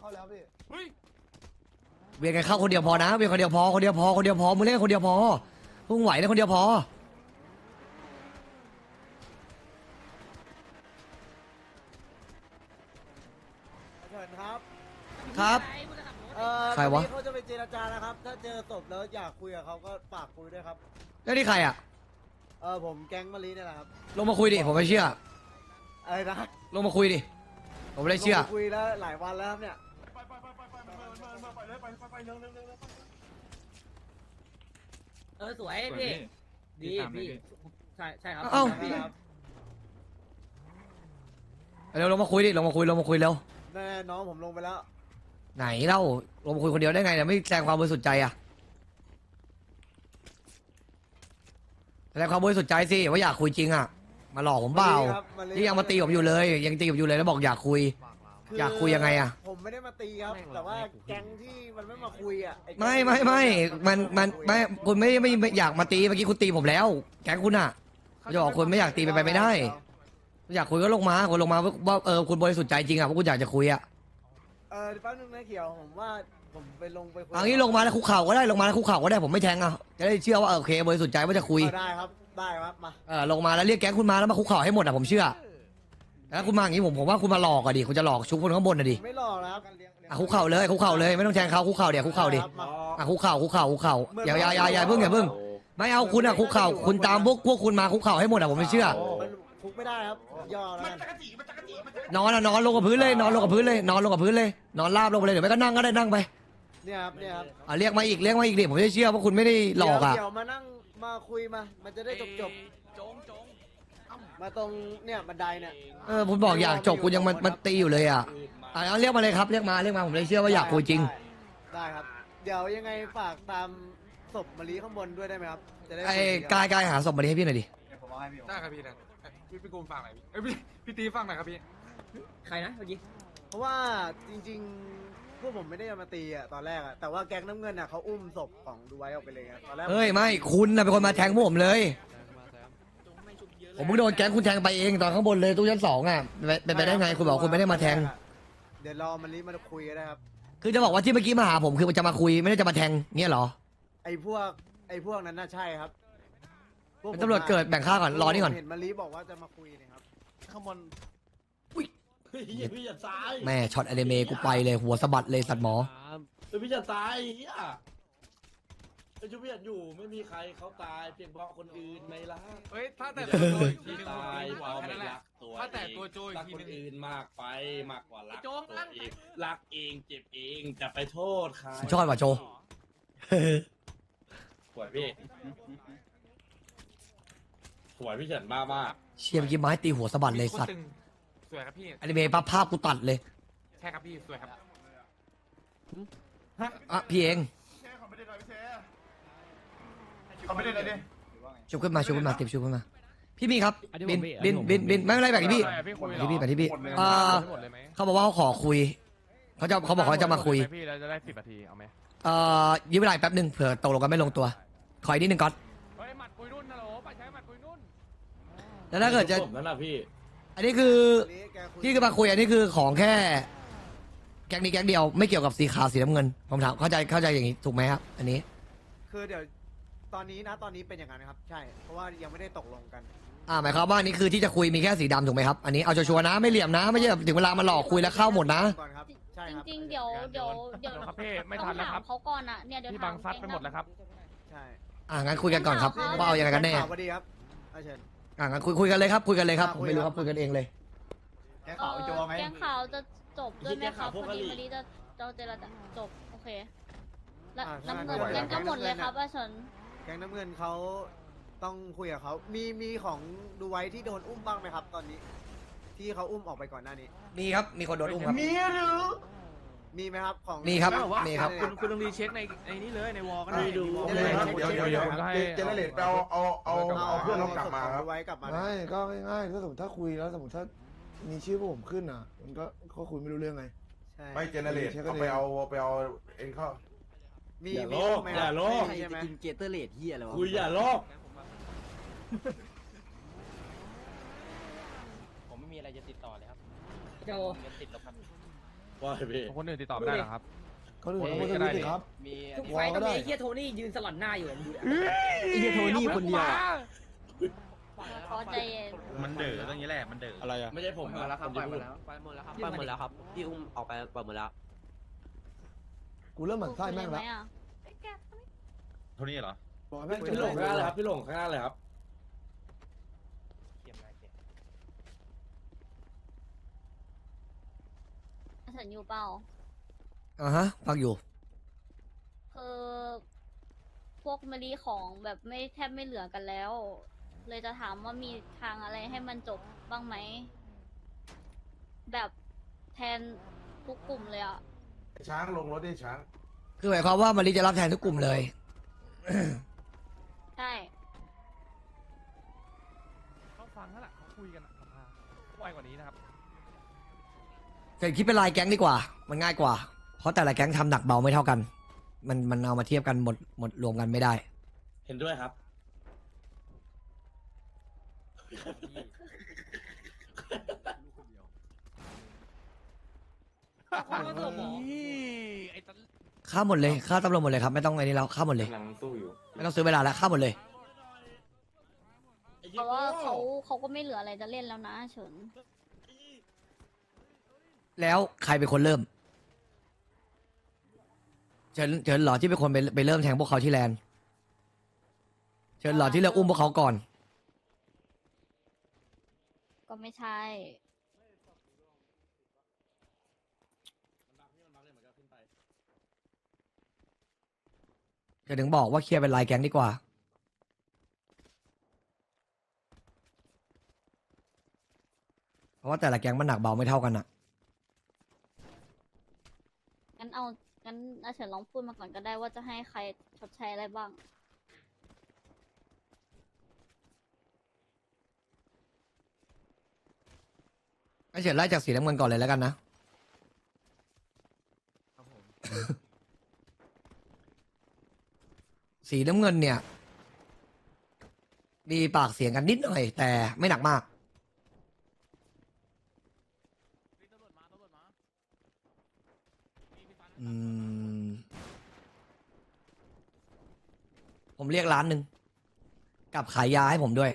เข้าแล้วพี่เฮ้ยเวียนกันเข้าคนเดียวพอนะเวียนคนเดียวพอคนเดียวพอคนเดียวพอมึงเล่นคนเดียวพอมึงไหวเล่นคนเดียวพอเชิญครับครับ เอ่อใครวะ ตอนนี้เขาจะไปเจรจานะครับ ถ้าเจอศพแล้วอยากคุยกับเขาก็ฝากคุยด้วยครับ แล้วนี่ใครอะ เออผมแก๊งมะลิเนี่ยแหละครับลงมาคุยดิผมไม่เชื่ออะไรนะลงมาคุยดิ ผมไม่ได้เชื่อลงมาคุยแล้วหลายวันแล้วครับเนี่ยไปไปไปไปไปไปไปเลยไปไปไปเร็วเร็วเร็วเร็วเออสวยพี่ดีพี่ใช่ใช่ครับเอ้า พี่ครับเร็วลงมาคุยดิลงมาคุยลงมาคุยเร็วแน่น้องผมลงไปแล้ว ไหนเล่าลงมาคุยคนเดียวได้ไงเนี่ยไม่แสดงความบริสุทธิ์ใจอะแสดงความบริสุทธิ์ใจสิว่าอยากคุยจริงอะ มาหลอกผมเปล่ามาลีครับมาลีนี่ยังมาตีผมอยู่เลย ยังตีผมอยู่เลยแล้วบอกอยากคุยคืออยากคุยยังไงอะผมไม่ได้มาตีครับ แต่ว่าแก๊งที่มันไม่มาคุยอะอ้แก๊งไม่ไม่ไม่มันมันไม่คุณไม่ไม่ไม่อยากมาตีเมื่อกี้คุณตีผมแล้ว แก๊งคุณอะจะบอกคุณไม่อยากตีไปไปไม่ได้ อยากคุยก็ลงมาคุณลงมาว่าว่าเออคุณบริสุทธิ์ใจจริงอะเพราะคุณอยากจะคุยอะเออแป๊บนึงนะเขียวผมว่าผมไปลงไปคุยเอันนี้ลงมาแล้วคุกเข่าก็ได้ลงมาแล้วคุกเข่าก็ได้ผมไม่แทงอะจะได้เชื่อว่าเออโอเคบริสุทธิ์ใจว่าจะคุยเอาได้ครับ ได้ครับมาเออลงมาแล้วเรียกแก๊งคุณมาแล้วมาคุกเข่าให้หมดอะผมเชื่อแล้วคุณมาอย่างนี้ผมผมว่าคุณมาหลอกอะดิคุณจะหลอกชุบคนข้างบนอะดิไม่หลอกนะครับอะคุกเข่าเลยคุกเข่าเลยไม่ต้องแทงเขาคุกเข่าเดี๋ยวคุกเข่าดิครับมาอะคุกเข่าคุกเข่าคุกเข่าอย่าอย่าอย่าอย่าเพิ่งอย่าเพิ่งไม่เอาคุณอะคุกเข่าคุณตามพวกพวกคุณมาคุกเข่าให้หมดอะผมไม่เชื่อ มันคุกไม่ได้ครับย่อแล้วมันกันจักรจีมันจักรจีมันจักรจีนอนอะนอนลงกับพื้นเลย นอนลงกับพื้นเลยนอนลงกับพื้นเลยนอนราบลงไปเลยเดี๋ยวไม่ก็นั่งก็ได้นั่งไปเนี่ยครับเนี่ยครับอะเรียกมาอีกเรียกมาอีกดิผมจะเชื่อว่าคุณไม่ได้หลอกอะ เดี๋ยวมานั่ง มาคุยมา มันจะได้จบจบจงจงๆมาตรงเนี่ยบันไดเนี่ยเออผมบอกอยากจบคุณยังมันมันตีอยู่เลยอะอะเอาเรียกมาเลยครับเรียกมาเรียกมาผมเลยเชื่อว่าอยากคุยจริง ได้ได้ครับ เดี๋ยวยังไงฝากตามศพมะลิข้างบนด้วยได้ไหมครับ จะได้ไอ้คุยกายกายหาศพมาดิให้พี่หน่อยดิได้ครับพี่นะพี่พี่กูมฟังหน่อยพี่เอ้ยพี่พี่ตีฟังหน่อยครับพี่ ใครนะเมื่อกี้ เพราะว่าจริงๆพ วกผมไม่ได้จะมาตีอะตอนแรกอะแต่ว่าแก๊งน้ำเงินอะเขาอุ้มศพของดูไว้ออกไปเลยอะตอนแรกเฮ้ยไม่คุณน่ะเป็นคนมาแทงพวกผมเลย ผมเพิ่งโดนแก๊งคุณแทงไปเองตอนข้างบนเลยตู้ชั้นสองอะเป็นไปได้ไงคุณบอกคุณไม่ได้มาแทง เดี๋ยวรอมะลิมาคุยกันนะครับคือจะบอกว่าที่เมื่อกี้มาหาผมคือมันจะมาคุยไม่ได้จะมาแทงเงี้ยเหรอไอ้พวกไอ้พวกนั้นน่ะใช่ครับพกผมเป็นตำรวจเกิดแบ่งค่าก่อนรอนี่ก่อน เห็นมะลิบอกว่าจะมาคุยเนะครับ ข้างบนพี่อย่าตายแม่ช็อตอนิเมะกูไปเลยหัวสะบัดเลยสัตว์หมอ เฮ้ยพี่อย่าตายเฮียไอ้ชูพี่อยากอยู่ไม่มีใครเขาตายเพียงเพราะคนอื่นไม่รักเฮ้ยถ้าแต่ตัวโจอีกทีนึงตายหัวเพราะแค่ไม่นั้นแหละรักตัวถ้าแต่ตัวโจอีกรักทีคนนึง อื่นมากไปมากกว่ารักโจตัวนั่ง เองรักเองเจ็บเองจะไปโทษใครสุดยอดว่ะโจ สวยพี่สวยพี่เฉินบ้ามากเชี่ยเมื่อกี้ไม้ตีหัวสะบัดเลยสัตว์ตึงส วยครับพี่ อนิเมะปั๊บภาพกูตัดเลยใช่ครับพี่ สวยครับ อะพี่เองเขาไม่ได้เลยพี่เชเขาไม่ได้เลยดิชุบขึ้นมาชุบขึ้นมาติบชุบขึ้นมา พี่มีครับบินบินบินบินไม่เป็นไรแบบนี้พี่พี่คุยที่พี่ไปที่พี่หมดเลยอ่าหมดเลยไหมเขาบอกว่าเขาขอคุยเขาจะเขาบอกเขาจะมาคุยพี่เราจะได้สิบนาทีเอาไหมเอ่อยืมเวลาแป๊บหนึ่งเผื่อตกลงกันไม่ลงตัวขออีกนิดนึงก่อนเฮ้ยหมัดคุยนุ่นนะโหลไปใช้หมัดคุยนุ่นแล้วถ้าเกิดจะ ผมนั่นแหละพี่ อันนี้คือมะลิแกคุยที่คือมาคุยอันนี้คือของแค่ แก๊งนี้แก๊งเดียวไม่เกี่ยวกับสีขาวสีน้ำเงินผมถามเข้าใจเข้าใจอย่างนี้ถูกไหมครับ อันนี้ คือเดี๋ยวตอนนี้นะตอนนี้เป็นอย่างนั้นนะครับ ใช่ เพราะว่ายังไม่ได้ตกลงกัน อ่าหมายความว่าอันนี้คือที่จะคุยมีแค่สีดำถูกไหมครับอันนี้เอาชัวร์ๆนะไม่เหลี่ยมนะ ไม่ใช่แบบถึงเวลามาหลอกคุยแล้วเข้าหมดนะ ก่อนครับ ใช่จครับริงๆ เดี๋ยวเดี๋ยวเดี๋ยวครับพี่ไม่ต้ทัอนงแล้วคถารัมบเขาก่อนอะเนี่ยเดี๋ยวพี่ถาบัมงซัดไปหมดแล้วครับ ใช่อ่างั้นคุยกันก่อนครับว่าเอายังไงกันแน่ ข่าวพอดีครับเอาเชิญ อ่างั้นคุยคุยกันเลยครับคุยกันเลยครับอะผมคุยไม่รู้คครัรับบคุยกันเองเลย แกข่าวไอ้โจไงแกงข่าวจะจบด้วยไหมครับพวกพอดีกะหรี่มารีจะจะเจรจาจบโอเคแล้วอ่าน้ำเงินใช่งั้นก็หมดเลยครับอาเฉินแกงน้ำเงินเขาต้องคุยกับเขามีมีของดูไว้ที่โดนอุ้มบ้างไหมครับ ตอนนี้ ที่เขาอุ้มออกไปก่อนหน้านี้ มีครับมีคนโดนอุ้มครับมีหรือ มีไหมครับของมีครับแว่ามีครับ คุณคุณต้องรีเช็คในในนี้เลยในวอลก็ได้ไม่ดูเดี๋ยวเดี๋ยวเดี๋ยวเดี๋ยวผมจะให้เจเนเรตไปเอาเอาเอาเอาเพื่อนเรากลับมาครับดูไว้กลับมาไม่ก็ง่ายๆถ้าสมมติถ้าคุยแล้วสมมติถ้ามีชื่อพวกผมขึ้นอะ มันก็ก็คุยไม่รู้เรื่องไง ใช่ไม่เจเนเรตเอาไปเอาไปเอาเองเข้า มีอย่ามีโลภไหมอย่าโลภ ใช่ไหมเกเตอร์เลดเฮียอะไรวะคุยอย่าโลกผมไม่มีอะไรจะติดต่อเลยครับโจเงินติดลบครับ ว่าไงพี่คนอื่นติดต่อไม่ได้หรอครับเขาดูเขาจะรู้สิครับทุกไฟต์ต้องมีไอ้เฮียโทนี่ยืนสลัดหน้าอยู่อะมึงดูดิไอ้เหี้ยโทนี่คนเดียวเขาใจเย็นมันเดือดตรงนี้แหละ มันเดือดอะไรอะ ไม่ใช่ผมหมดแล้วครับนที่พูดไปหมดแล้วไปหมดแล้วครับพี่อุ้มออกไปเปิดหมดแล้ว กูเริ่มหมั่นไส้แม่งแล้วคุยเลยไหอะเท่านี้เหรอบอกให้แม่งพี่หลงข้างหน้าเลยครับพี่หลงข้างหน้าเลยครับ เฉินอยู่เปล่า อ่าฮะ ฟังอยู่ คือพวกมะลิของแบบไม่แทบไม่เหลือกันแล้ว เลยจะถามว่ามีทางอะไรให้มันจบบ้างไหม แบบแทนทุกกลุ่มเลยอะช้างลงรถดิช้าง คือหมายความว่ามาริจะรับแทนทุกกลุ่มเลย ใช่ เขาฟังแล้วล่ะเขาคุยกันสภาไวกว่านี้นะครับ เกิดคิดเป็นรายแก๊งดีกว่า มันง่ายกว่า เพราะแต่ละแก๊งทำหนักเบาไม่เท่ากัน มันมันเอามาเทียบกันหมดหมดรวมกันไม่ได้ เห็นด้วยครับเขาก็ส่งหมอไอ้ตันค่าหมดเลยค่าตำรวจหมดเลยครับไม่ต้องไอ้นี่แล้วค่าหมดเลยกำลังสู้อยู่ ไม่ต้องซื้อเวลาแล้วค่าหมดเลย เพราะว่าเขาเขาก็ไม่เหลืออะไรจะเล่นแล้วนะเฉิน แล้วใครเป็นคนเริ่มเชิญเชิญเหรอที่เป็นคนไปไปเริ่มแทงพวกเขาที่แลนด์เชิญเหรอที่เลือกอุ้มพวกเขาก่อน ก็ไม่ใช่ จะถึงบอกว่าเคลียร์เป็นรายแก๊งดีกว่า เพราะว่าแต่ละแก๊งมันหนักเบาไม่เท่ากันอะ งั้น เอางั้นอาเฉินลองพูดมาก่อนก็ได้ว่าจะให้ใครชดใช้อะไรบ้างให้เฉินไล่จากสีน้ำเงินก่อนเลยแล้วกันนะสีน้ำเงินเนี่ย มีปากเสียงกันนิดหน่อย แต่ไม่หนักมาก อืม ผมเรียกร้านหนึ่งกับขายยาให้ผมด้วย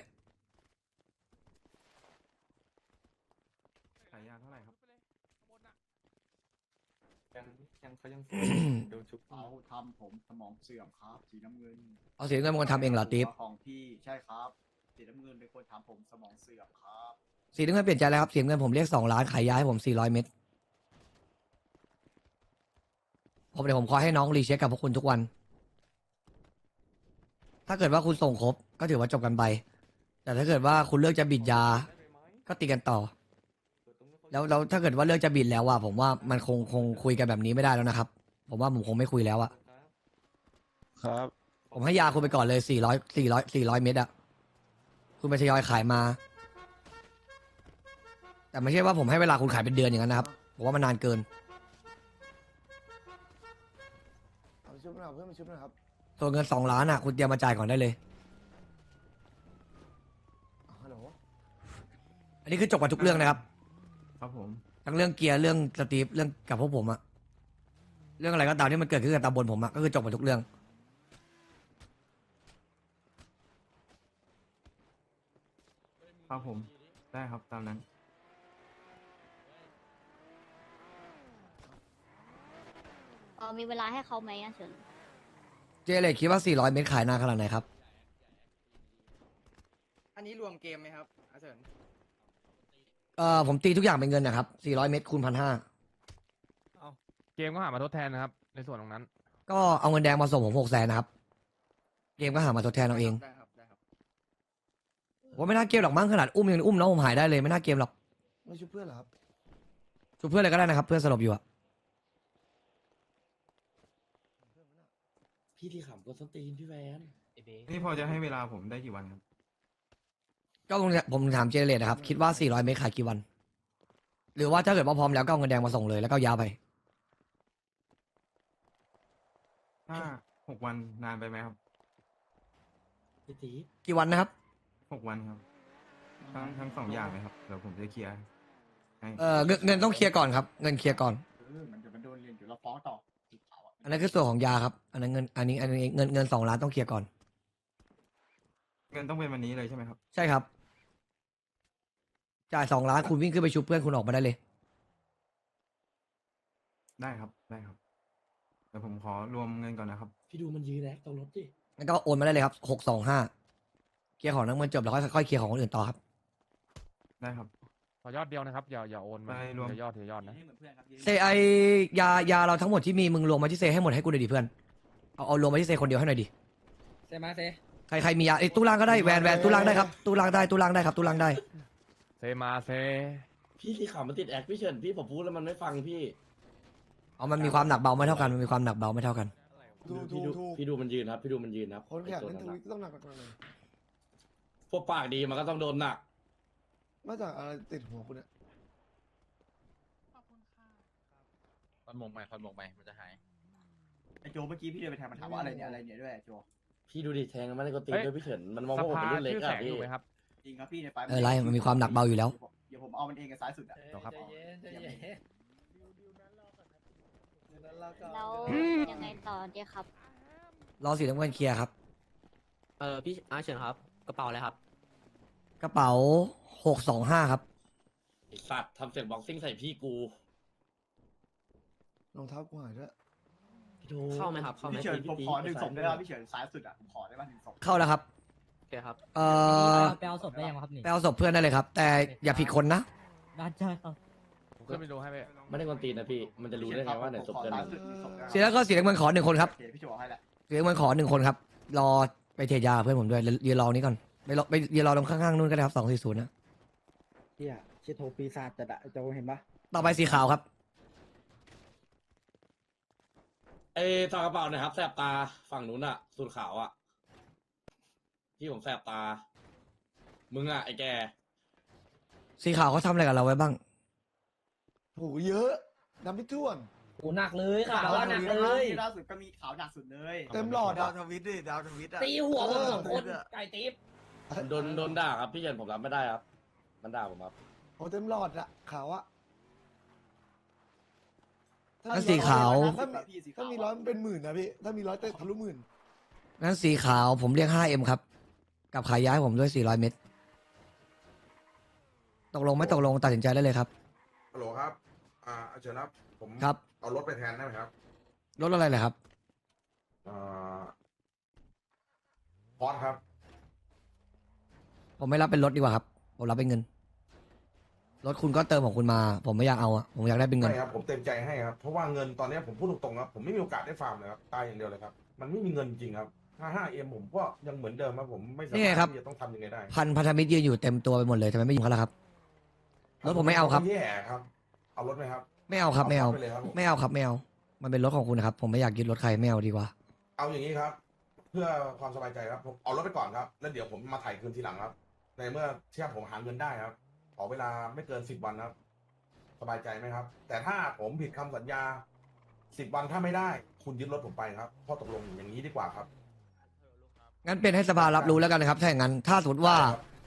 ขายยาเท่าไหร่ครับยังยังเขายังโดนชุบเขาทำผมสมองเสื่อมครับ สีน้ำเงินเอาสีน้ำเงินเป็นคนทำเองเหรอติ๊บของพี่ใช่ครับ สีน้ำเงินเป็นคนทำผมสมองเสื่อมครับ สีน้ำเงินเปลี่ยนใจแล้วครับสีน้ำเงินผมเรียกสองล้านขายยาให้ผมสี่ร้อยเม็ด ผมเดี๋ยวผมคอยให้น้องรีเช็คกับพวกคุณทุกวัน ถ้าเกิดว่าคุณส่งครบ ก็ถือว่าจบกันไป แต่ถ้าเกิดว่าคุณเลือกจะบิดยา ก็ตีกันต่อ แล้วแล้วถ้าเกิดว่าเลือกจะบิดแล้วอะผมว่ามันคงคงคุยกันแบบนี้ไม่ได้แล้วนะครับ ผมว่าผมคงไม่คุยแล้วอะครับ ผมให้ยาคุณไปก่อนเลยสี่ร้อยสี่ร้อยสี่ร้อยเม็ดอะคุณไปทยอยขายมา แต่ไม่ใช่ว่าผมให้เวลาคุณขายเป็นเดือนอย่างนั้นนะครับ ผมว่ามันนานเกิน เอาไปชุบหน่อยเอาเพื่อนมาชุบหนะครับส่วนเงินสองล้านอะคุณเตรียมมาจ่ายก่อนได้เลยอะฮัลโหลอันนี้คือจบกับทุกเรื่องนะครับ ครับผมทั้งเรื่องเกียร์เรื่องสตีฟเรื่องกับพวกผมอะเรื่องอะไรก็ตามที่มันเกิดขึ้นกับตำบลผมอะก็คือจบกับทุกเรื่อง ครับผมได้ครับตามนั้น เออมีเวลาให้เขาไหมอาเฉิน เจเล็กคิดว่า 400 เมตรขายนานขนาดไหนครับ อันนี้รวมเกมไหมครับอาเฉินเอ่อผมตีทุกอย่างเป็นเงินนะครับ 400 เมตรคูณพันห้าเกมก็หามาทดแทนนะครับ ในส่วนตรงนั้น ก็เอาเงินแดงมาส่งผมหกแสนนะครับ เกมก็หามาทดแทนเอาเองได้ครับได้ครับผมว่าไม่น่าเกมหรอกมั้งขนาดอุ้มยังอุ้มน้องผมหายได้เลยไม่น่าเกมหรอกไม่ชุบเพื่อนเหรอครับช่วยเพื่อนเลยก็ได้นะครับ เพื่อนสลบอยู่อะ พี่ที่ขำก็สตีนพี่แวนนี่พอจะให้เวลาผมได้กี่วันครับก็ผมผมถามเจเลตนะครับ คิดว่า 400 เมตรขายกี่วัน หรือว่าถ้าเกิดว่าพร้อมแล้วก็เอาเงินแดงมาส่งเลยแล้วก็เอายาไปถ้าหกวันนานไปไหมครับพี่ตีกี่วันนะครับ หกวันครับ ทั้งทั้งสองอย่างเลยครับเดี๋ยวผมจะเคลียร์ให้ เออเงินเงินต้องเคลียร์ก่อนครับ เงินเคลียร์ก่อน เอมันจะมันโดนเรียนอยู่เราฟ้องต่อสีขาว อะอันนั้นคือส่วนของยาครับ อันนั้นเงิน อันนี้ อันนี้เงินเงินสองล้านต้องเคลียร์ก่อน เงินต้องเป็นวันนี้เลยใช่ไหมครับ ใช่ครับ จ่ายสองล้านคุณวิ่งขึ้นไปชุบเพื่อนคุณออกมาได้เลย ได้ครับได้ครับเดี๋ยวผมขอรวมเงินก่อนนะครับ พี่ดูมันยืนแลกตรงรถดิงั้นก็โอนมาได้เลยครับหกสองห้าเคลียร์ของทั้งหมดจบแล้วค่อยค่อยเคลียร์ของคนอื่นต่อครับ ได้ครับ ขอยอดเดียวนะครับ อย่าอย่าโอนมาไปรวมเดี๋ยวยอดเดี๋ยวยอดนะยืนเหมือนเพื่อนครับยืนเซไอยายาเราทั้งหมดที่มีมึงรวมมาที่เซให้หมดให้กูหน่อยดิเพื่อนเอาเอารวมมาที่เซคนเดียวให้หน่อยดิเซมาเซใครใครมียาไอ้ยตู้ล่างก็ได้แวนแวนตู้ล่างได้ครับตู้ล่างได้ตู้ล่างได้ครับตู้ล่างได้ เซมาเซ พี่สีขาวมันติดแอคพี่เฉินพี่ผมพูดแล้วมันไม่ฟังพี่เอามันมีความหนักเบาไม่เท่ากันมันมีความหนักเบาไม่เท่ากัน ถูกพี่ถูดูกถูกพี่ดูมันยืนครับ พี่ดูมันยืนครับคนแข่งไอ้ตัวเล่นนั้นทน่ะวิตก็ต้องหนักกว่าเลยพวกปากดีมันก็ต้องโดนหนัก มาจากอะไรติดหัวคุณเนี่ยคอนมงใหม่คอนมงใหม่มันจะหาย ไอโจเมื่อกี้พี่เดินไปแทนมันถามว่าอะไรเนี่ยอะไรเนี่ยด้วยไอ้โจพี่ดูดิแทงมันไม่ได้ก็ตีนเฮ้ย ด้วยพี่เฉินมันมองสว่าผมภาเป็นรุ่นเล็กชื่อแสอะงอพี่ยู่ไหมครับ จริงครับพี่ในไฟเออไรมันมีความหนักเบาอยู่แล้ว เดี๋ยวผมเอามันเองกับซ้ายสุดอะเดี๋ยวครับ ใจเย็นใจเย็นแล้วยังไงต่อเดียครับ รอสีน้ำเงินเคลียร์ครับ เออพี่อาเฉินครับ กระเป๋าอะไรครับ กระเป๋า หกสองห้าครับไอ้สัตว์ทำเสียงบ็อกซิ่งใส่พี่กูรองเท้ากูหายด้วยพี่ดูเข้าไหมครับเข้าไหมพี่เฉินผมพี่ขอหนึ่งพี่ศพได้ไหมพี่เฉินซ้ายสุดอะผมขอได้ป่ะหนึ่งศพเข้าแล้วครับโอเคครับเอ่อไปเอาศพได้ยังครับนี่ไปเอาศพเพื่อนได้เลยครับ แต่อย่าผิดคนนะได้ใช่ครับผมขึ้นไปดูให้ไปไม่ได้กวนตีนนะพี่มันจะรู้ได้ไงว่าไหนศพเกินซ้ายนั้นสุดหนึ่งศพได้ไหมเสียแล้วก็สีน้ำเงินขอหนึ่งคนครับโอเคพี่โจเอาให้แหละสีน้ำเงินขอหนึ่งคนครับ รอไปเทรดยาเพื่อนผมด้วยยืนรอนี้ก่อนไปรอไปยืนรอตรงข้างๆนู่นก็ได้ครับสองสี่ศูนย์นะ เฮียเชโทปีศาจจะดะจะเห็นปะต่อไปสีขาวครับเอ้ตากระเป๋าหน่อยครับแสบตาฝั่งนู้นอะสูตรขาวอะพี่ผมแสบตา มึงอะไอ้แก สีขาวเขาทำอะไรกับเราไว้บ้างโหเยอะดำพิท่วนโอ้หนักเลยค่ะว่าหนักเลย ล่าสุดก็มีขาวหนักสุดเลย เต็มหลอดดาอะ วทวิตดิดาวทวิตอะตีหัวผมสองคนเออไก่ติ๊บโดนโดนด่าครับพี่เฉินผมรับไม่ได้ครับ มันด่าผมครับโอ้เต็มหลอดอะขาวอะแล้วสีขาว ถ้ามีถ้ามีร้อยมันเป็นหมื่นนะพี่ ถ้ามีร้อยเตะทะลุหมื่นงั้นสีขาวผมเรียก 5M ครับ กับขายย้ายผมด้วย 400 เม็ดตกลงไม่ตกลงตัดสินใจได้เลยครับ ฮัลโหลครับ อ่าเชิญครับ ผมครับ เอารถไปแทนได้ไหมครับลดอะไรเลยครับ อ่าพอดครับ ผมไม่รับเป็นรถดีกว่าครับ ผมรับเป็นเงิน รถคุณก็เติมของคุณมา ผมไม่อยากเอาอะผมอยากได้เป็นเงินไม่ครับผมเต็มใจให้ครับเพราะว่าเงินตอนนี้ผมพูดตรงๆครับผมไม่มีโอกาสได้ฟาร์มเลยครับตายอย่างเดียวเลยครับมันไม่มีเงินจริงครับถ้า 5M ผมก็ยังเหมือนเดิมครับผมไม่สานี่ไงมารถครับที่จะต้องทำยังไงได้พันพันธมิตรยืนอยู่เต็มตัวไปหมดเลยทำไมไม่ยิงเขาล่ะครับ รถผมไม่เอาครับ แย่ครับเอารถไหมครับไม่เอาครับไม่เอาไปเลยครับไม่เอาครับไม่เอา มันเป็นรถของคุณนะครับ ผมไม่อยากยึดรถใครไม่เอาดีกว่า เอาอย่างนี้ครับ เพื่อความสบายใจครับผมเอารถไปก่อนครับ แล้วเดี๋ยวผมมาถ่ายคืนทีหลังครับ ในเมื่อเชื่อผมหาเงินได้ครับ ขอเวลาไม่เกินสิบวันครับ สบายใจไหมครับ แต่ถ้าผมผิดคำสัญญาสิบวันถ้าไม่ได้ คุณยึดรถผมไปครับข้อตกลงอย่างนี้ดีกว่าครับ งั้นเป็นให้สภารับรู้แล้วกันนะครับ ถ้าอย่างนั้น ถ้าสมมติว่า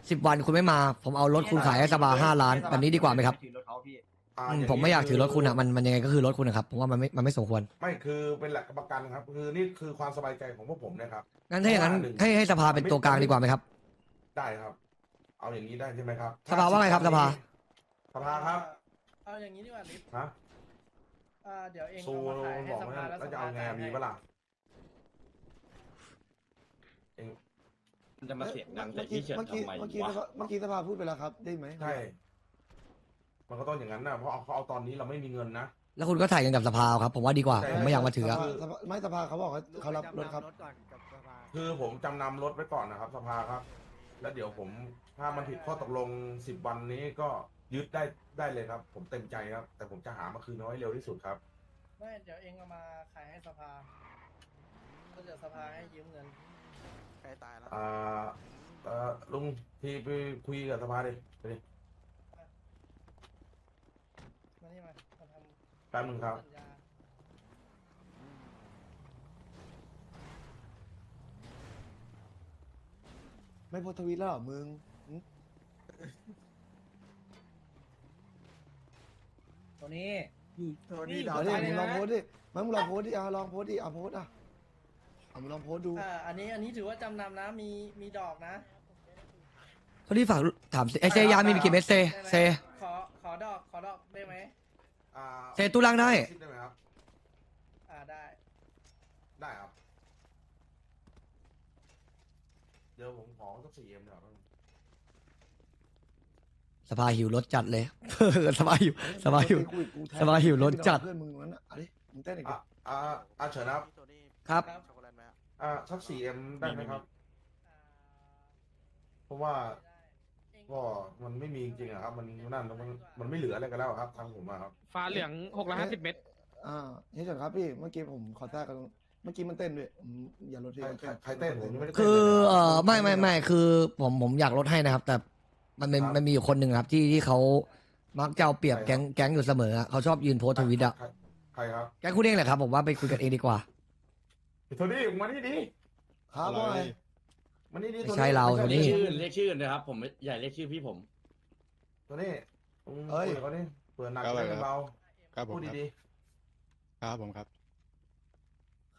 สิบวันคุณไม่มา ผมเอารถคุณขายให้สภาห้าล้านแบบนี้ดีกว่าไหมครับถือรถเขาพี่อ่าอืมย่งนี้ผมไม่อยากถือรถคุณอะมันมันยังไงก็คือรถคุณนะครับผมว่ามันไม่มันไม่สมควรไม่คือเป็นหลักประกันครับ คือนี่คือความสบายใจของพวกผมนะครับ งั้นถ้าอย่างนั้นให้ให้สภาเป็นตัวกลางดีกว่าไหมครับ ได้ครับ เอาอย่างนี้ได้ใช่ไหมครับสภาว่าไงครับสภา สภาครับเอาอย่างนี้ดีกว่าลิฟฮะเดี๋ยวเองซูบอกว่าแล้วจะเอาไงมีปะล่ะเองมันจะมาเสียงดังใส่เมื่อกี้พี่เฉินเมื่อกี้ทำไมเมื่อกี้วะเมื่อกี้สภาพูดไปแล้วครับ ได้ไหมใช่มันก็ต้องอย่างนั้นนะเพราะเอาเขาเอาตอนนี้เราไม่มีเงินนะ แล้วคุณก็ถ่ายกันกับสภาเอาครับ ผมว่าดีกว่า ใช่ ผมไม่อยากมาถืออะสภสภาไม่สภาเขาบอกว่าเขารับรถครับรถก่อนกับสภาคือผมจำนำรถไว้ก่อนนะครับ สภาครับ แล้วเดี๋ยวผม ถ้ามันผิดข้อตกลงสิบวันนี้ก็ยึดได้ได้เลยครับ ผมเต็มใจครับ แต่ผมจะหามาคืนน้อยเร็วที่สุดครับ ไม่เดี๋ยวเองเอามาขายให้สภาก็จะสภาให้ยืมเงินใกล้ตายแล้วอ่าเอ่อลุงพี่ไปคุยกับสภาดิไปดิมานี่มามาทำแป๊บนึงครับสัญญาไม่โพสต์ทวิตแล้วเหรอมึง หึตัวนี้โทนี่ดาวเอาดิใจมึงเลลองยนะโพสต์ดิมึงลองโพสต์ดิเอาลองโพสต์ดิเอาโพสต์อะเอามึงลองโพสต์ดู อ่าอันนี้อันนี้ถือว่าจำนำนะมีมีดอกนะเท่าที่ฝากถามเซเอ้ยเซยามีกี่เม็ดเซได้ไหมเซขอขอดอกขอดอกได้ไหมอ่าเซตู้ล่างได้ คิดได้ไหมครับ อ่าได้ ได้ครับ เดี๋ยวผมขอสักสี่เอ็มเดี๋ยวครับส ภาหิวรถจัดเลย สภาหิวสบายอยู่กูอีกกูแทนสบายอยู่รถจัด เพื่อนมึงนั้นอะเอาดิมึงเต้นอีกดิอะอ่าอ่าเฉินครับครับอ่าสักสี่เอ็มได้ไหมครับ เพราะว่าก็มันไม่มีจริงๆอะครับ มันนั่นมันมันไม่เหลืออะไรกันแล้วอะครับทางผมอะครับ ฟ้าเหลืองหกร้อยห้าสิบเมตร อ่าเฮ้ยเฉินครับพี่ เมื่อกี้ผมขอแทรกกันตรงเมื่อกี้มันเต้นด้วยอืมอย่าลดที่ใครมันใครเต้นใครเต้นผมยังไม่ได้ต้นคือ ลยนะเออไม่ไม่ไม่คือผมผมอยากลดให้นะครับ แต่ มันเป็นครับ มันมีอยู่คนหนึ่งครับที่ที่เขามักจะเอาเปรียบใครครับแก๊งแก๊งอยู่เสมออะเขาชอบยืนโพสต์ทวิตอะใครใครครับแก๊งคุณเองแหละครับผมว่าไปคุยกันเองดีกว่าโทนี่มานี่ดิครับว่าไงมานี่ดิไม่ใช่เราโทนี่เรียกชื่ออื่นเรียกชื่ออื่นนะครับ ผมไม่อย่าเรียกชื่อพี่ผม โทนี่มึงเอ้ย คุกับเขาดิเปิดหนักครับได้เบาครับผมพูดครับดีครับผมครับ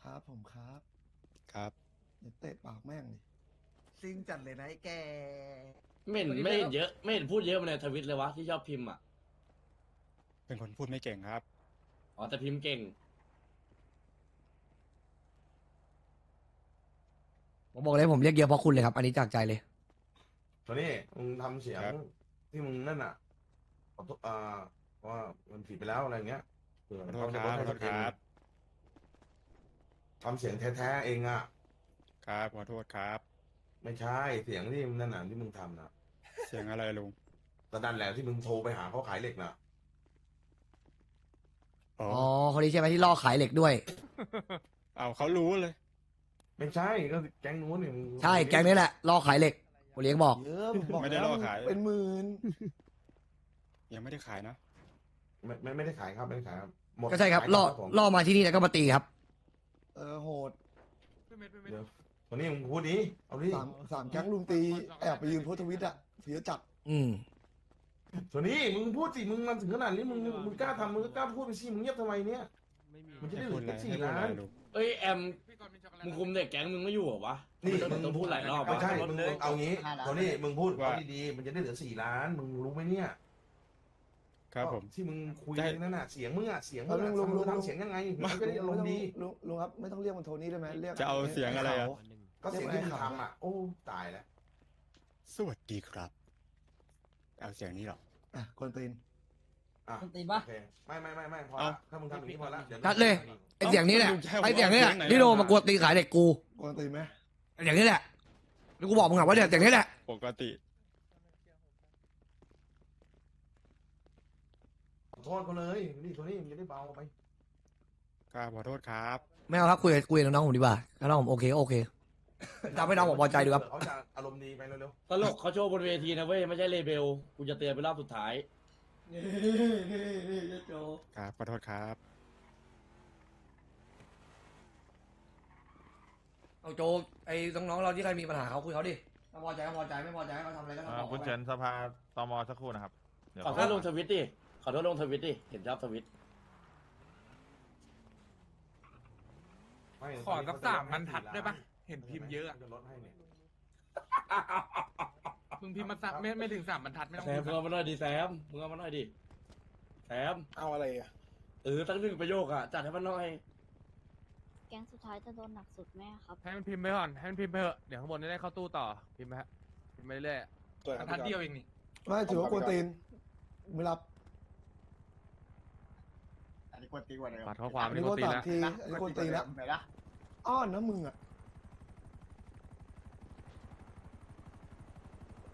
ครับผมครับครับ เดี๋ยวเตะปากแม่งดิซิงจัดเลยนะไอ้แก ไม่เห็นไม่เห็นเยอะไม่เห็นพูดเยอะมาในทวิตเลยวะที่ชอบพิมพ์อะเป็นคนพูดไม่เก่งครับ อ๋อแต่พิมพ์เก่งผมบอกเลยผมเรียกเยอะเพราะคุณเลยครับ อันนี้จากใจเลยๆโทนี่มึงทำเสียงครับ ที่มึงนั่นอะขอโทษอ่าว่ามันผิดไปแล้วอะไรเงี้ยเผื่อขอโทษเขาคจะรับขอโทษครับทำเสียงแท้ๆเองอะครับขอโทษครับ ไม่ใช่เสียงที่มึงนั่นน่ะที่มึงทำน่ะเสียงอะไรลุงตอนนั้นแหละที่มึงโทรไปหาเขาขายเหล็กน่ะ อ๋ออ๋อคนนี้ใช่ไหมที่ล่อขายเหล็กด้วย เอาเขารู้เลย ไม่ใช่ก็แก๊งนู้นนี่มึงใช่แก๊งนี้แหละล่อขายเหล็กผมเลี้ยงบอก เยอะผมบอกไม่ได้แล้วล่อขาย เป็นหมื่นยังไม่ได้ขายนะไม่ไม่ไม่ได้ขายครับไม่ได้ขายครับหมดก็ใช่ครับขายล่อผมล่อมาที่นี่แล้วก็มาตีครับ เออโหดพี่เม็ดพี่เม็ดเดี๋ยวตั วนี้มึงพูดดิเอาดิสามสามแก๊งลุงตีแอบไปยืนโพสต์ทวิตอะเสียจัดอืมตัวนี้มึงพูดสิมึงมันถึงขนาดนี้มึงมึงกล้าทำมึงก็กล้าพูดไปสิมึงเงียบทำไมเนี่ยมันจะได้ให้เหลืพูอดอะไรแค่สี่ให้พูดอะไรล้านลุงเอ้ยแอมพี่ก่อนมีช็อกโกแลตมึงคุมเด็กแก๊งมึงไม่อยู่เหรอวะนี่มึงต้องพูดหลายรอบไม่อะใช่มึงมึงเอางี้ตัวนี้มึงพูดเอาดีๆมันจะได้เหลือสี่ล้าน มึงรู้ไหมเนี่ยครับผมที่มึงคุยได้นั่นน่ะเสียงมึงอะเสียงมึเอางลุอะงลุงลุงทำเสียงยังไงมันจะได้อารมณ์ดีลุงลุงครับไม่ต้องเรียกมันโทนี่ได้ไหมเรียกจะเอาเสียงอะไรอะ ก็เสียงที่มึงทำอะ โอ้ตายแล้วสวัสดีครับ เอาเสียงนี้เหรอ อะคนตีน อะตีปะ โอเคไม่ไม่ไม่ไม่พอเอา ละถ้ามึงทำอย่างนี้พอละดี๋วนัดเลย ไอเสียงนี้แหละลุงจะให้ผมไอเสียงนี้แหละเอาเสียงไหนที่โดนมามากวนตีขายเหล็กกูคนตีนไหมไอเสียงนี้แหละแล้วกูบอกมึงอะว่าเนี่ยเสียงนี้แหละ ปกติ ขอโทษเขาเลยนี่ตัวนี้มันจะได้เบาไป ครับขอโทษครับ ไม่เอาครับคุยกับคุยกับน้องๆผมดีกว่าถ้าน้องผมโอเคก็โอเค ทำให้น้องผมพอใจดูครับเขาจะอารมณ์ดีไปเร็วตลกเขาโชว์บนเวทีนะเว้ยไม่ใช่เลเบลกูจะเตือนเป็นรอบสุดท้ายครับขอโทษครับ เอาโจไอ้น้องๆเราที่ใครมีปัญหาเขาคุยเขาดิถ้าพอใจก็พอใจไม่พอใจก็ทำอะไรก็ทำบอกคุณเขาเชิไปญสภาตมสักครู่นะครับเดี๋ยวขอโทษลงทวิตดิ ขอโทษลงทวิตดิ เห็นชอบทวิต ๆไม่ขอสักสามบรรทัดได้ปะ เห็นพิมพ์เยอะอะจะลดให้เนี่ยมึงพิมพ์มาสักไม่ไม่ถึงสามบรรทัดไม่ต้องแซมพูมึงดเอามาหน่อยดิแซมมึงเอามาหน่อยดิแซมเอาอะไรอะเออตั้งหนึ่งประโยคอะจัดให้มันหน่อยแก๊งสุดท้ายจะโดนหนักสุดแม่ครับให้มันพิมพ์ไปก่อนให้มันพิมพ์ไปเถอะเดี๋ยวข้างบนจะได้เข้าตู้ต่อพิมพ์ไปฮะพิมพ์ไปเรื่อยบรรทัดเดียวเองนี่ไม่ถือว่าคนตีนไม่รับอันนี้กวนตีนกว่าเดิมปัดข้อความอันนี่นี้ก็ก็ตีสามแล้วทีอันนี้คนตีนแล้วไหนล่ะอ้อนนะมึงอะ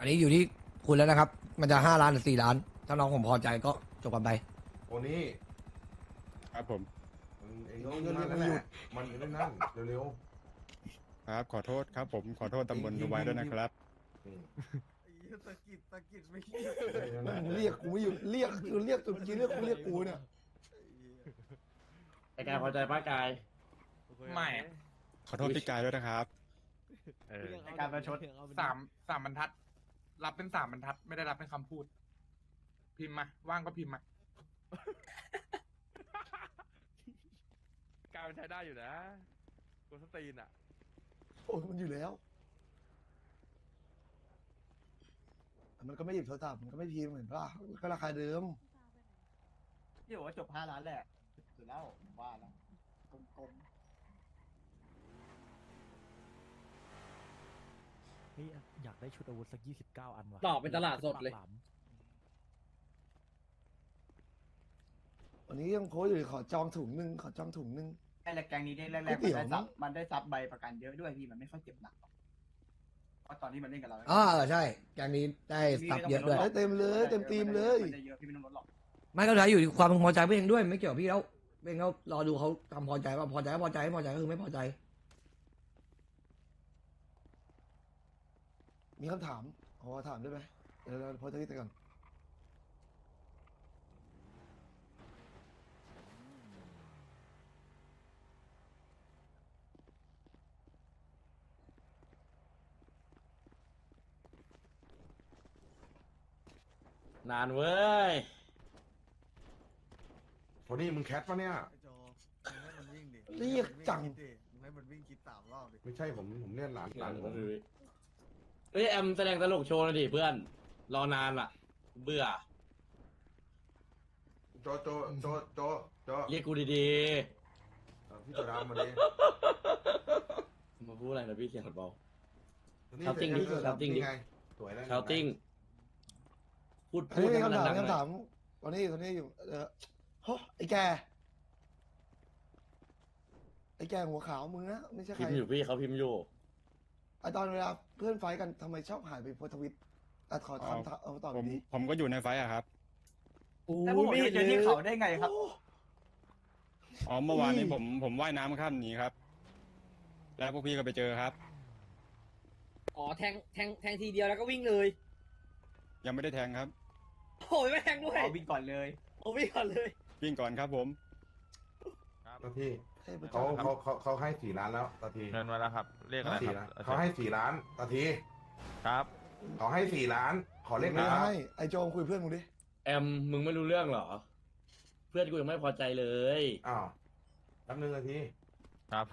อันนี้อยู่ที่คุณแล้วนะครับ มันจะห้าล้านหรือสี่ล้าน ถ้าน้องผมพอใจก็จบกันไป โอ้นี่ครับผมมันเองต้องนั่นแหละมันอยู่นั่นนั่นเร็วครับ ขอโทษครับผม ขอโทษตำบลดูไว้ด้วยนะครับๆอืมตะกิดตะกิดไม่มึงเรียกกูไม่หยุดเรียกเรียกตัวเมื่อกี้เรียกกูเรียกกูเนี่ยไอ้กายพอใจป้ากายไม่อะขอโทษพี่กายด้วยนะครับ เออในการประชด สามสามบรรทัด รับเป็นสามบรรทัด ไม่ได้รับเป็นคำพูด พิมพ์มา ว่างก็พิมพ์มามันใช้ได้อยู่นะกูสตรีนอะ โอ้ยมันอยู่แล้วแต่มันก็ไม่หยิบโทรศัพท์มันก็ไม่พิมพ์เหมือนป่ะก็ราคาเดิม พี่บอกว่าจบห้าล้านแหละสุดแล้วผมว่าแล้วกลมเฮ้ยอยากได้ชุดอาวุธสักยี่สิบเก้าอันว่ะต่อเป็นตลาดสดเลย วันนี้ยังโพสต์อยู่เลยขอจองถุงหนึ่งขอจองถุงหนึ่งๆไอ้แรกแกงนี้ได้แรกๆก๋วยเตี๋มันยวได้ซัมั้บง มันได้ซับใบประกันเยอะด้วยพี่มันไม่ค่อยเจ็บหนักหรอกเพราะตอนที่มันเล่นกับเราอ๋อเออใช่แกงนี้ได้สับเยอะด้วย ได้เต็มเลยเต็มตีมเลย มันได้เยอะพี่ไม่ต้องลดหรอกไม่ก็ใช้อยู่ที่ความพึงพอใจพี่เองด้วยไม่เกี่ยวกับพี่แล้วพี่เองก็รอดูเขาทำพอใจว่าพอใจก็พอใจไม่พอใจก็คือไม่พอใจ มีคำถามขอถามได้ไหมเดี๋ยวเราโพสต์ทวิตไปก่อนนานเว้ย โทนี่มึงแคทปะเนี่ย ไอ้โจมึงให้มันวิ่งดิเรียกจัง มึงให้มันวิ่งคิดสามรอบดิ ไม่ใช่ผมผมเรียกหลานหลานผม เฮ้ยแอมแสดงตลกโชว์หน่อยดิเพื่อน รอนานอะ เบื่อ โจโจโจโจโจเรียกกูดีเออพี่โจดามมาเลยๆมาพูดอะไรนะพี่เสียงเบา Shouting ดิ Shouting ดิไงสวยแล้วชาวติ้งพูดอันพูดนี้ให้มีมันคำถามดังๆหน่คำถาอยมตอนนี้ตอนนี้อยู่เออโหไอ้แกไอ้แกหัวขาวมึงนะไม่ใช่ใคพิรมพ์อยู่พี่เขาพิมพ์อยู่ ไอตอนเวลาเพื่อนไฟท์กันทำไมชอบหายไปโพสต์ทวิตอะขออ๋อคำถามเอาตอบผมดีผมก็อยู่ในไฟท์อะครับ แล้วพวกผมจะไปเจอที่เขาได้ไงครับอ๋อเมื่อวานนี้ผมผมว่ายน้ำข้ามหนีครับ แล้วพวกพี่ก็ไปเจอครับ อ๋อแทงแทงแทงทีเดียวแล้วก็วิ่งเลยยังไม่ได้แทงครับ โอ้ยไม่แทงด้วยเอาวิ่งก่อนเลย โอ้วิ่งก่อนเลย วิ่งก่อนครับผมตาทีเฮ้ยประจเขาเขาเขาเขาให้สี่ล้านแล้วตาทีเงินมาแล้วครับ เรียกอะไรสี่คล้ารันบเขาให้สี่ล้านตาทีครับ เขาให้สี่ล้าน ขอเลขหไม่นะครัได้บไอโจมคุยเพื่อนมึงดิแอมมึงไม่รู้เรื่องเหรอ เพื่อนกูยังไม่พอใจเลย อ้าวแป๊บนึงนาที ครับ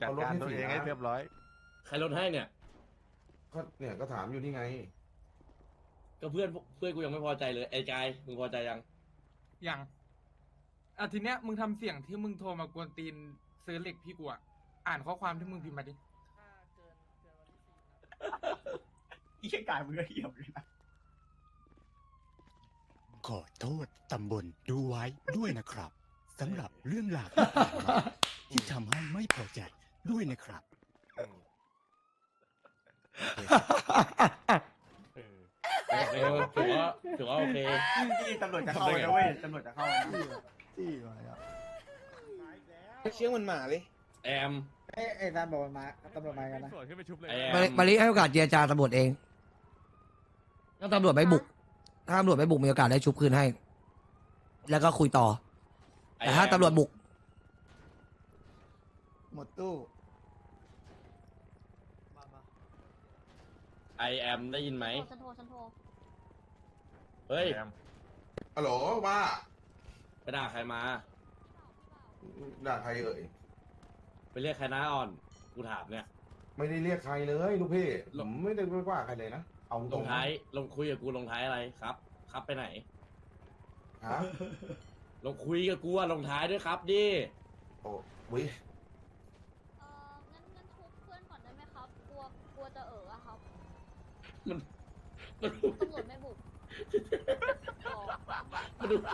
จัดเอารถการให้ตัวสี่เองให้ล้านเรียบร้อย ใครลดให้เนี่ย ก็เนี่ยก็ถามอยู่นี่ไง ก็เพื่อนเพื่อนกูยังไม่พอใจเลยไอ้กายมึงพอใจยังอย่าง อะทีเนี้ยมึงทำเสียงที่มึงโทรมากวนตีนซื้อเหล็กพี่กูอะอ่านข้อความที่มึงพิมพ์มาดิ ถ้าเกินเกินวันที่สี่นะอีเชี่ยกายมึงก็เหี่ยวเลยนะขอโทษตำบลดูไว้ด้วยนะครับสำหรับเรื่องราวที่ผ่านมาที่ทำให้ไม่พอใจด้วยนะครับ เออถือว่าถือว่าโอเค พี่ตำรวจจะเข้าแล้วเว้ยตำรวจจะเข้าแล้วนะ จี้มาอะเชื่อมันหมาเลย แอม ไอ้ไอ้การบอกมันมาตำรวจมากันนะส่วนขึ้นไปชุบเลยไอ้แอมาริมมาริให้โอกาสเจรจาตำรวจเองถ้าตำรวจไม่บุก ถ้าตำรวจไม่บุกมีโอกาสได้ชุบคืนให้ แล้วก็คุยต่อ แต่ถ้าตำรวจบุก หมดตู้มามาไอแอมได้ยินไหม ฉันโทรฉันโทร เฮ้ยแอมฮัลโหลว่า ไปด่าใครมา ด่าใครเอ่ย ไปเรียกใครหน้าอ่อน กูถามเนี่ย ไม่ได้เรียกใครเลยลูกพี่ผมไม่ได้ว่าใครเลยนะ เอาตลรงงท้าย ลงคุยกับกูลงท้ายอะไรครับ ครับไปไหน ฮะลงคุยกับกูอะลงท้ายด้วยครับดิ โอ้วิเอองั้นงั้นชุบเพื่อนก่อนได้ไหมครับ กลัวกลัวจะเอออะครับ มัน ตำรวจไม่บุกอ๋อมา ดูไป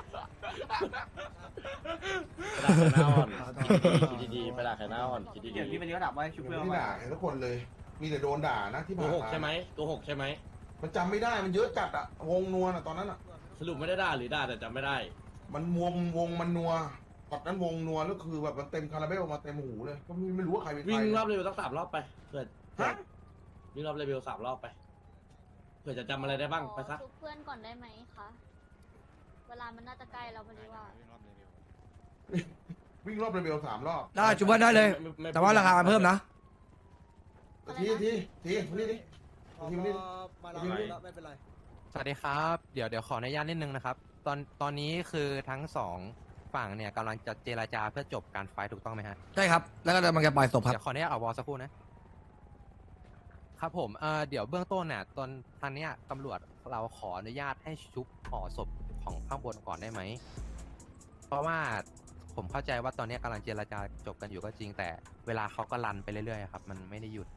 ด่าใครหน้าอ่อนคิดดีๆไปด่าใครหน้าอ่อนคิดดีเดี๋ยวพี่มันก็ถามว่าชุบเพื่อนได้มาด่าใครทุกคนเลย มีแต่โดนด่านะที่ๆโกผ่านหกใช่ไหมโกหกใช่ไหมมันจำไม่ได้มันเยอะจัดอะวงนัวน่ะตอนนั้นอะสรุปไม่ได้ด่าหรือด่าแต่จำไม่ได้ มันวงวงมันนัวตอนนั้นวงนัวแล้วคือแบบมันเต็มคาราเบลมาเต็มหูเลย ก็ไม่ไม่รู้ว่าใครเป็นใครวิ่งรอบเลเวลสักสามรอบไปเผื่อเผื่อฮะ วิ่งรอบเลเวลสามรอบไป เผื่อจะจำอะไรได้บ้างไปซะ ขอชุบเพื่อนก่อนได้ไหมคะ เวลามันน่าจะใกล้แล้วพอดีว่า วิ่งรอบเลเวลสามรอบได้ชุบว่าได้เลยไม่ไม่แต่ว่าราคามันเพิ่มนะ ทีทีทีมานี่ดิพอทีพมานี่ดิอมาแล้วแล้วไม่เป็นไร สวัสดีครับ เดี๋ยวเดี๋ยวขออนุญาตนิดนึงนะครับ ตอนตอนนี้คือทั้งสองฝั่งฝั่งเนี่ยกำลังจะเจรจาเพื่อจบการไฟท์ถูกต้องไหมฮะ ใช่ครับ แล้วก็มันจะปล่อยศพครับ เดี๋ยวขออนุญาตเอาวอลสักครู่นะ ครับผมเอ่อเดี๋ยวเบื้องต้นเนี่ยตอนทางเนี้ยตำรวจเราขออนุญาตให้ชุบห่อศพของข้างบนก่อนได้ไหม เพราะว่าผมเข้าใจว่าตอนเนี้ยกำลังเจรจาจบกันอยู่ก็จริง แต่เวลาเขาก็รันไปเรื่อยๆครับ มันไม่ได้หยุด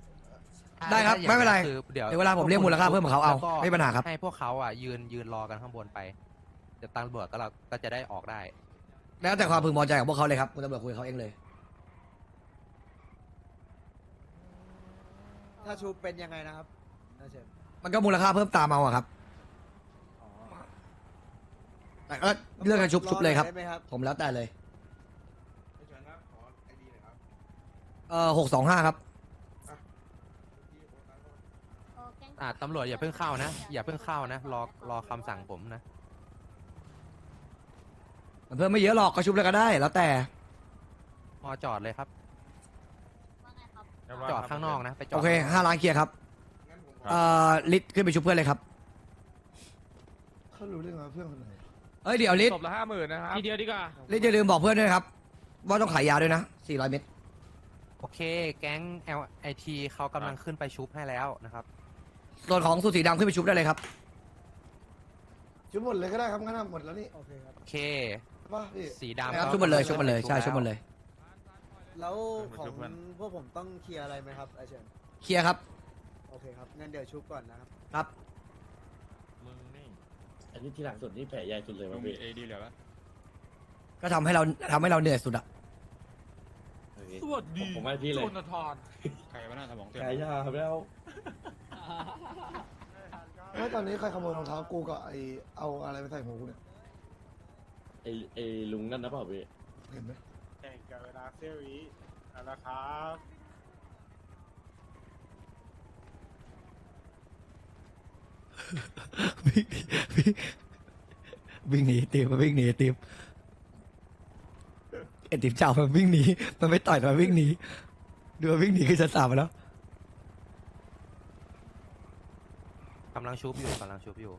ได้ครับถ้าอย่างไม่เป็นไรคือเดี๋ยวเดี๋ยวเวลาผมเรียกมูลค่าเพิ่มของเขาเอาแล้วก็ไม่มีปัญหาครับ ให้พวกเขาอะยืนยืนรอกันข้างบนไปเดี๋ยวตำรวจก็เราก็จะได้ออกได้ แล้วแต่ความพึงพอใจของพวกเขาเลยครับคุณตำรวจคุยกับเขาเองเลย ถ้าชูเป็นยังไงนะครับน่าเชิญมันก็มูลค่าเพิ่มตามเอาอะครับอ๋อแต่ก็เรื่องการชุบชุบเลยครับ ได้ไหมครับผมแล้วแต่เลยเชิญครับขอไอดีหน่อยครับเอ่อหกสองห้าครับเออแก๊งอ่าตำรวจอย่าเพิ่งเข้านะ อย่าเพิ่งเข้านะ รอรอคำสั่งผมนะ มันเพิ่มไม่เยอะหรอกก็ชุบเลยก็ได้ แล้วแต่พอจอดเลยครับว่าไงครับ จอดข้างนอกนะไปจอดโอเคห้าล้านเคลียร์ครับงั้นผมขอเอ่อลิศขึ้นไปชุบเพื่อนเลยครับเขารู้เรื่องว่าเพื่อนคนไหนเอ้ยเดี๋ยวลิศศพละห้าหมื่นนะครับทีเดียวดีกว่าลิศอย่าลืมบอกเพื่อนด้วยนะครับ ว่าต้องขายยาด้วยนะสี่ร้อยเม็ดโอเค แก๊ง LIT เขากำลังขึ้นไปชุบให้แล้วนะครับส่วนของสูตรสีดำขึ้นไปชุบได้เลยครับ ชุบหมดเลยก็ได้ครับงั้นนะหมดแล้วนี่โอเคครับโอเค ป่ะพี่สีดำครับก็ชุบหมดเลยชุบหมดเลยใช่ชุบหมดเลย แล้วของพวกผมต้องเคลียร์อะไรไหมครับอาเชิญเคลียร์ครับ โอเคครับงั้นเดี๋ยวชุบก่อนนะครับ ครับอันนี้ที่หลังสุดนี่แผลใหญ่สุดเลยมั้งพี่ก็ทำให้เราทำให้เราเหนื่อยสุดอะสวัสดีผมให้พี่เลย โจนทรแผลยาแล้ว ไม่ตอนนี้ใครขโมยรองเท้ากูกับไอเอาอะไรไปใส่หัวกูเนี่ยไอไอลุงนั่นนะเปล่าพี่เห็นไหมแข่ง กับเวลาเซวินะครับวิ่งวิ่งวิ่งหนีตีมมันวิ่งหนีตีมไอตีมเจ้ามันวิ่งหนีมันไม่ต่อยมันวิ่งหนีดูมันวิ่งหนีขึ้นชั้นสามมาแล้วกำลังชุบอยู่กำลังชุบอยู่